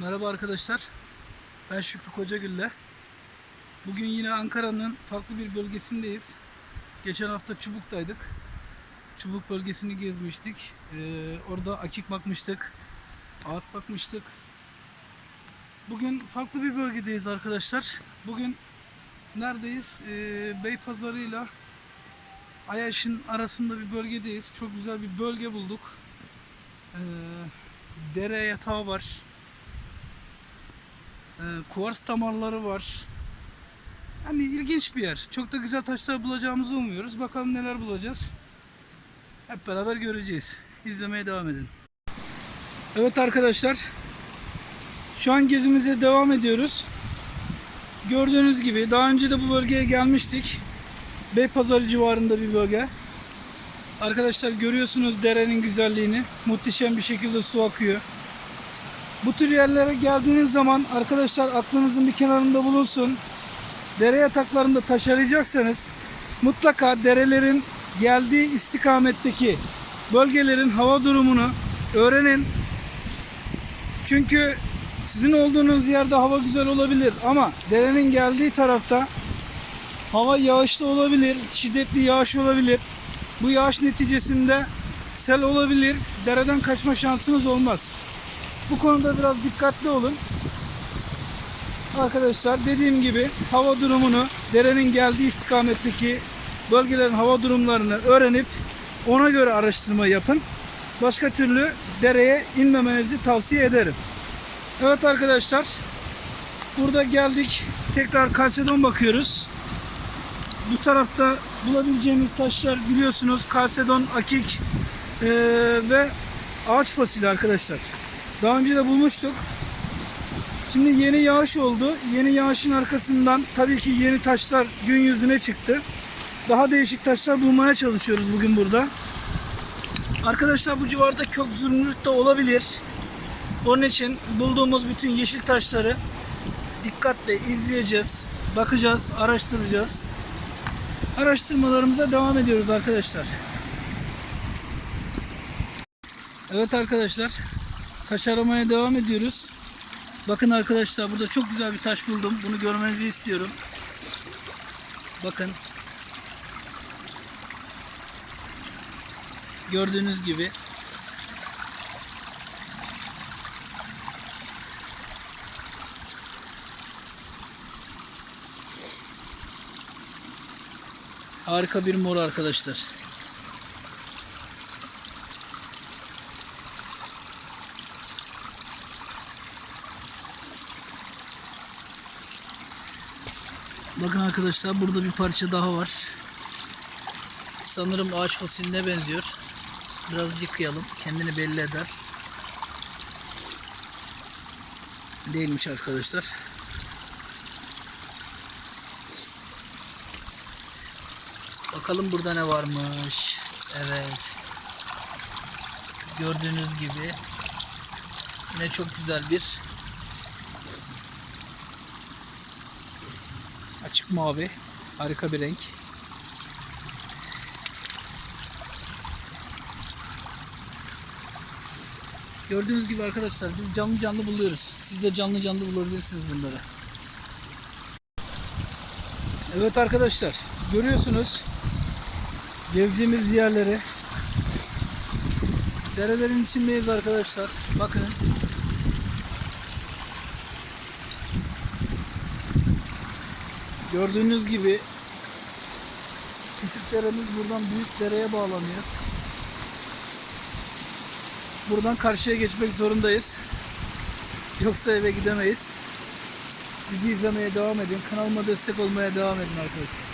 Merhaba arkadaşlar. Ben Şükrü Kocagül'le. Bugün yine Ankara'nın farklı bir bölgesindeyiz. Geçen hafta Çubuk'taydık. Çubuk bölgesini gezmiştik. Ee, orada akik bakmıştık. Ağıt bakmıştık. Bugün farklı bir bölgedeyiz arkadaşlar. Bugün neredeyiz? Ee, Beypazarı ile Ayaş'ın arasında bir bölgedeyiz. Çok güzel bir bölge bulduk. Ee, dere yatağı var. Ee, kuvars damarları var. Yani ilginç bir yer. Çok da güzel taşlar bulacağımızı umuyoruz. Bakalım neler bulacağız. Hep beraber göreceğiz. İzlemeye devam edin. Evet arkadaşlar. Şu an gezimize devam ediyoruz. Gördüğünüz gibi daha önce de bu bölgeye gelmiştik. Beypazarı civarında bir bölge. Arkadaşlar görüyorsunuz derenin güzelliğini. Muhteşem bir şekilde su akıyor. Bu tür yerlere geldiğiniz zaman arkadaşlar aklınızın bir kenarında bulunsun. Dere yataklarında taş arayacaksanız mutlaka derelerin geldiği istikametteki bölgelerin hava durumunu öğrenin. Çünkü sizin olduğunuz yerde hava güzel olabilir ama derenin geldiği tarafta hava yağışlı olabilir, şiddetli yağış olabilir. Bu yağış neticesinde sel olabilir, dereden kaçma şansınız olmaz. Bu konuda biraz dikkatli olun. Arkadaşlar dediğim gibi hava durumunu derenin geldiği istikametteki bölgelerin hava durumlarını öğrenip ona göre araştırma yapın. Başka türlü dereye inmemenizi tavsiye ederim. Evet arkadaşlar burada geldik tekrar kalsedon bakıyoruz. Bu tarafta bulabileceğimiz taşlar biliyorsunuz kalsedon, akik eee, ve ağaç fosili arkadaşlar. Daha önce de bulmuştuk. Şimdi yeni yağış oldu. Yeni yağışın arkasından tabii ki yeni taşlar gün yüzüne çıktı. Daha değişik taşlar bulmaya çalışıyoruz bugün burada. Arkadaşlar bu civarda kök zümrüt de olabilir. Onun için bulduğumuz bütün yeşil taşları dikkatle izleyeceğiz, bakacağız, araştıracağız. Araştırmalarımıza devam ediyoruz arkadaşlar. Evet arkadaşlar, taş aramaya devam ediyoruz. Bakın arkadaşlar burada çok güzel bir taş buldum. Bunu görmenizi istiyorum. Bakın. Gördüğünüz gibi. Harika bir mor arkadaşlar. Bakın arkadaşlar burada bir parça daha var. Sanırım ağaç fosiline benziyor. Biraz yıkayalım. Kendini belli eder. Değilmiş arkadaşlar. Bakalım burada ne varmış. Evet. Gördüğünüz gibi yine çok güzel bir Açık mavi. Harika bir renk. Gördüğünüz gibi arkadaşlar biz canlı canlı buluyoruz. Siz de canlı canlı bulabilirsiniz bunları. Evet arkadaşlar görüyorsunuz gezdiğimiz yerleri derelerin içindeyiz arkadaşlar. Bakın Gördüğünüz gibi küçük deremiz buradan büyük dereye bağlanıyor. Buradan karşıya geçmek zorundayız. Yoksa eve gidemeyiz. Bizi izlemeye devam edin. Kanalıma destek olmaya devam edin arkadaşlar.